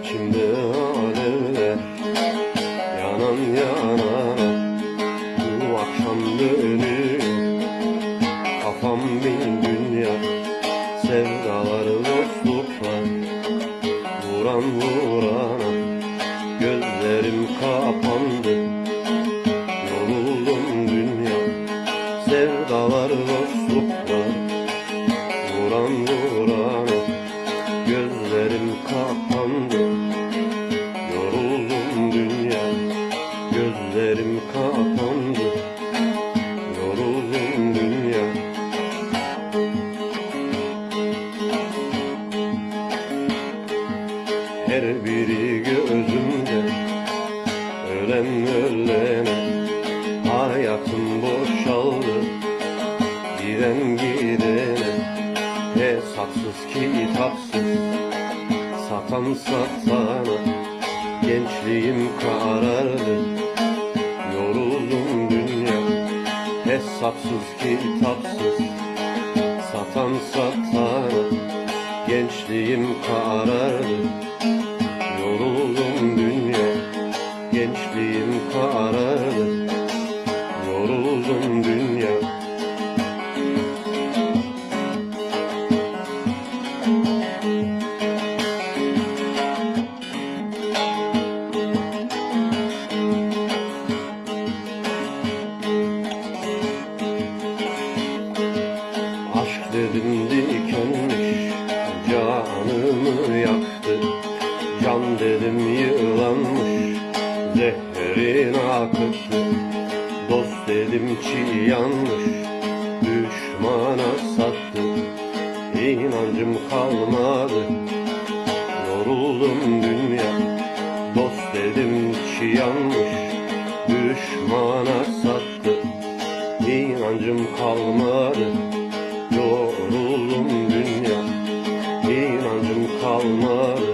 İçimde alevler yanan yanan Bu akşam dönüyor kafam bin dünya Sevdalar dostluklar vuran vurana Gözlerim kapandı. Yoruldum dünya Sevdalar dostluklar vuran vurana Gözlerim kapandı. Yoruldum dünya Gözlerim kapandı. Yoruldum dünya. Her biri gözümde Ölen ölene Hayatım boşaldı. Giden gidene Hesapsız kitapsız Satan satana Gençliğim karardı. Yoruldum dünya Hesapsız kitapsız Satan satana Gençliğim karardı. Yoruldum dünya Gençliğim karardı. Yoruldum dünya dedim dikenmiş Canımı yaktı. Can dedim yılanmış Zehrin akıttı Dost dedim çiğ yanmış Düşmana sattı. İnancım kalmadı Yoruldum dünya. Dost dedim çiğ yanmış Düşmana sattı. İnancım kalmadı Yoruldum dünya İnancım kalmadı